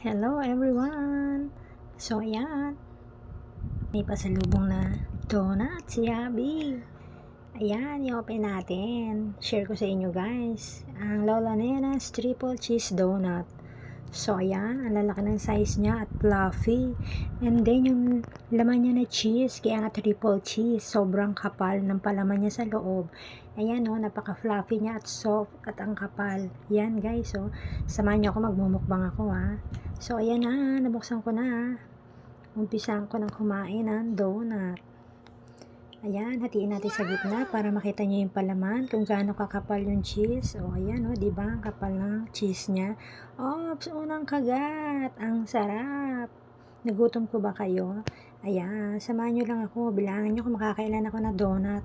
Hello everyone! So ayan, may pasalubong na donut si Abby. Ayan, i-open natin. Share ko sa inyo guys. Ang Lola Nena's Triple Cheese Donut. So ayan, ang lalaki ng size niya at fluffy. And then yung laman niya na cheese, kaya nga triple cheese. Sobrang kapal ng palaman niya sa loob. Ayan o, oh, napaka-fluffy niya at soft at ang kapal. Yan guys, oh. Samahan niyo ako, magmumukbang ako ha. So, ayan na, nabuksan ko na. Umpisahan ko ng kumain ng donut. Ayan, hatiin natin sa gitna para makita niyo yung palaman, kung gaano kakapal yung cheese. O, ayan, o, di ba? Ang kapal ng cheese niya. Ops, unang kagat. Ang sarap. Nagutom ko ba kayo? Ayan, samahan nyo lang ako. Bilangan nyo kung makakailan ako na donut.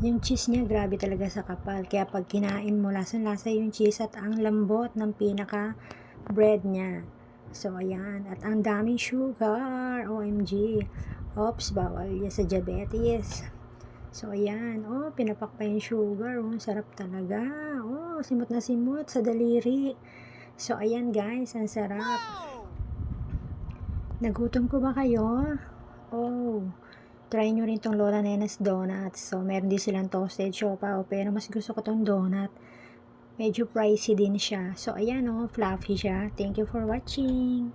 Yung cheese niya, grabe talaga sa kapal. Kaya pag kinain mo, lasang-lasa yung cheese at ang lambot ng pinaka bread niya. So, ayan. At ang daming sugar. OMG. Oops, bawal yan sa diabetes. So, ayan. Oh, pinapak pa yung sugar. Oh, sarap talaga. Oh, simot na simot sa daliri. So, ayan guys. Ang sarap. Nagutom ko ba kayo? Oh, try nyo rin tong Lola Nena's Donuts. So, meron din silang toasted siopaw. Pero mas gusto ko tong donut. Medyo pricey din siya. So, ayan oh, fluffy siya. Thank you for watching.